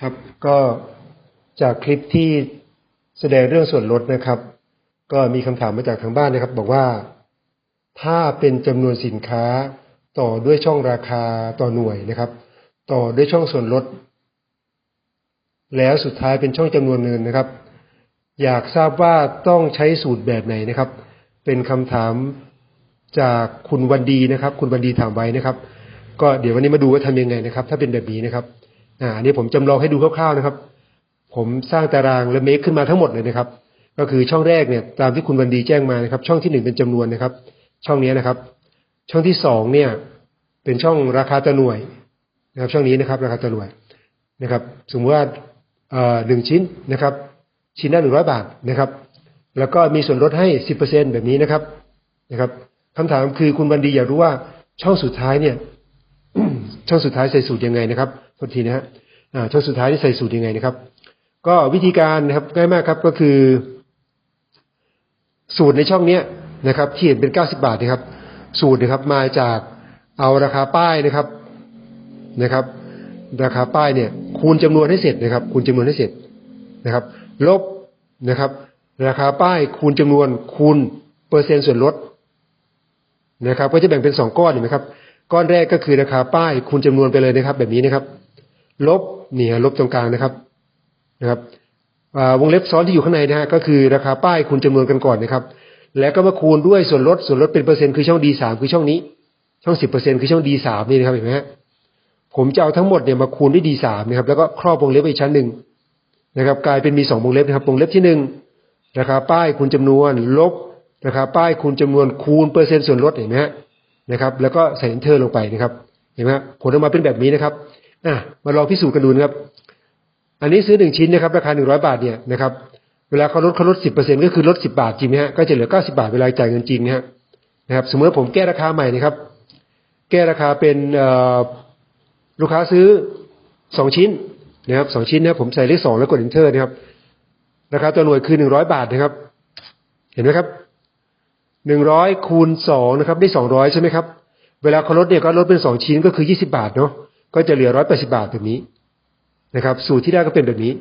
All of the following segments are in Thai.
ครับ ก็จากคลิปที่แสดงเรื่องส่วนลดนะครับ ก็มีคำถามมาจากทางบ้านนะครับ บอกว่า ถ้าเป็นจำนวนสินค้าต่อด้วยช่องราคาต่อหน่วยนะครับ ต่อด้วยช่องส่วนลด แล้วสุดท้ายเป็นช่องจำนวนเงินนะครับ อยากทราบว่าต้องใช้สูตรแบบไหนนะครับ เป็นคำถามจากคุณวันดีนะครับ คุณวันดีถามไว้นะครับ ก็เดี๋ยววันนี้มาดูว่าทำยังไงนะครับ ถ้าเป็นแบบนี้นะครับ อ่าอันนี้ผมจำลองให้ดูคร่าวๆนะครับ ผมสร้างตารางและเมคขึ้นมาทั้งหมดเลยนะครับ ก็คือช่องแรกเนี่ย ตามที่คุณวันดีแจ้งมานะครับ ช่องที่หนึ่งเป็นจำนวนนะครับ ช่องนี้นะครับ ช่องที่สองเนี่ย เป็นช่องราคาต่อหน่วยนะครับ ช่องนี้นะครับ ราคาต่อหน่วยนะครับ สมมติว่าเอ่อหนึ่งชิ้นนะครับ ชิ้นละหนึ่งร้อยบาทนะครับ แล้วก็มีส่วนลดให้สิบเปอร์เซ็นแบบนี้นะครับนะครับคำถามคือคุณวันดีอยากรู้ว่าช่องสุดท้ายเนี่ย ช่องสุดท้ายใส่สูตรยังไงนะครับ โทษทีนะฮะอ่าช่องสุดท้ายนี่ใส่สูตรยังไงนะครับ ก็วิธีการนะครับง่ายมากครับก็คือ สูตรในช่องเนี้ยนะครับ ที่เห็นเป็น90บาทนะครับ สูตรนะครับมาจากเอาราคาป้ายนะครับนะครับ ราคาป้ายเนี่ย คูณจำนวนให้เสร็จนะครับ คูณจำนวนให้เสร็จนะครับ ลบนะครับ ราคาป้ายคูณจำนวนคูณเปอร์เซ็นต์ส่วนลดนะครับ ก็จะแบ่งเป็นสองก้อนเห็นไหมครับ ก้อนแรกก็คือราคาป้ายคูณจำนวนไปเลยนะครับ แบบนี้นะครับ ลบเนี่ยลบตรงกลางนะครับนะครับวงเล็บซ้อนที่อยู่ข้างในนะฮะก็คือราคาป้ายคูณจำนวนกันก่อนนะครับ แล้วก็มาคูณด้วยส่วนลดส่วนลดเป็นเปอร์เซ็นต์คือช่อง D3 คือช่องนี้ ช่องสิบเปอร์เซ็นคือช่อง D3 นี่นะครับเห็นไหมฮะผมจะเอาทั้งหมดเนี่ยมาคูณด้วย D3 นะครับ แล้วก็ครอบวงเล็บไปอีกชั้นหนึ่งนะครับ กลายเป็นมีสองวงเล็บนะครับวงเล็บที่หนึ่งราคาป้ายคูณจำนวนลบราคาป้ายคูณจำนวนคูณเปอร์เซ็นต์ส่วนลดเห็นไหมฮะนะครับ แล้วก็ใส่ enter ลงไปนะครับ เห็นไหมผลออกมาเป็นแบบนี้นะครับ อะมาลองพิสูจน์กันดูนะครับ อันนี้ซื้อหนึ่งชิ้นนะครับ ราคาหนึ่งร้อยบาทเนี่ยนะครับ เวลาเขาลดเขาลดสิบเปอร์เซ็นก็คือลดสิบาทจริงไหมฮะก็จะเหลือเก้าสิบาทเวลาจ่ายเงินจริงนะฮะนะครับสมมติผมแก้ราคาใหม่นะครับ แก้ราคาเป็นลูกค้าซื้อสองชิ้นนะครับสองชิ้นนะผมใส่เลขสองแล้วกด enter นะครับราคาตัวหน่วยคือหนึ่งร้อยบาทนะครับ เห็นไหมครับหนึ่งร้อยคูณสองนะครับ ได้สองร้อยใช่ไหมครับ เวลาเขาลดเนี่ยก็ลดเป็นสองชิ้นก็คือยี่สิบาทเนาะ ก็จะเหลือร้อยแปดสิบาทแบบนี้นะครับ สูตรที่ได้ก็เป็นแบบนี้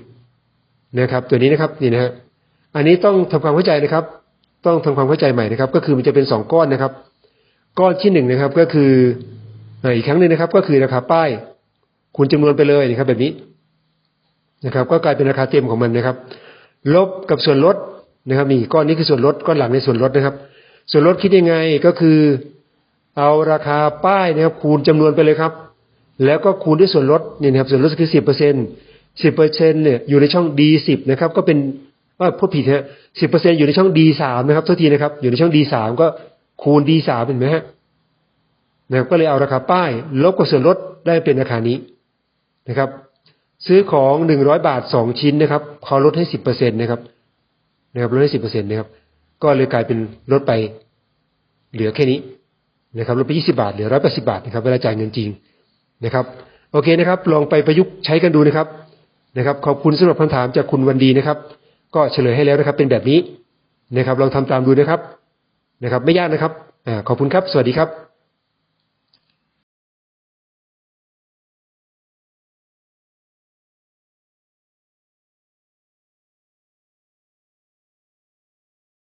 นะครับ ตัวนี้นะครับนี่นะฮะอันนี้ต้องทำความเข้าใจนะครับ ต้องทำความเข้าใจใหม่นะครับ ก็คือมันจะเป็นสองก้อนนะครับ ก้อนที่หนึ่งนะครับ ก็คืออีกครั้งหนึ่งนะครับ ก็คือราคาป้าย คูณจำนวนไปเลยนะครับ แบบนี้นะครับ ก็กลายเป็นราคาเต็มของมันนะครับ ลบกับส่วนลดนะครับนี่ก้อนนี้คือส่วนลดก้อนหลังในส่วนลดนะครับ ส่วนลดคิดยังไงก็คือ เอาราคาป้ายนะครับ คูณจำนวนไปเลยครับ แล้วก็คูณด้วยส่วนลดเนี่ยนะครับส่วนลดคือสิบเปอร์เซ็นสิบเปอร์เซ็นเนี่ยอยู่ในช่อง D สิบนะครับ ก็เป็นว่าพูดผิดฮะสิบเปอร์เซ็นอยู่ในช่อง D สามนะครับโทษทีนะครับ อยู่ในช่อง D สามก็คูณ D สามเห็นไหมฮะนะครับก็เลยเอาราคาป้าย ลบกับส่วนลดได้เป็นราคานี้นะครับ ซื้อของหนึ่งร้อยบาทสองชิ้นนะครับเขาลดให้สิบเปอร์เซ็นตนะครับนะครับลดให้สิบเปอร์เซ็นตนะครับ ก็เลยกลายเป็นลดไปเหลือแค่นี้นะครับลดไปยี่สิบาทเหลือร้อยแปดสิบาทนะครับเวลาจ่ายเงินจริง นะครับ โอเคนะครับ ลองไปประยุกต์ใช้กันดูนะครับนะครับ ขอบคุณสำหรับคำถามจากคุณวันดีนะครับ ก็เฉลยให้แล้วนะครับ เป็นแบบนี้นะครับ ลองทำตามดูนะครับนะครับ ไม่ยากนะครับอ่าขอบคุณครับ สวัสดีครับ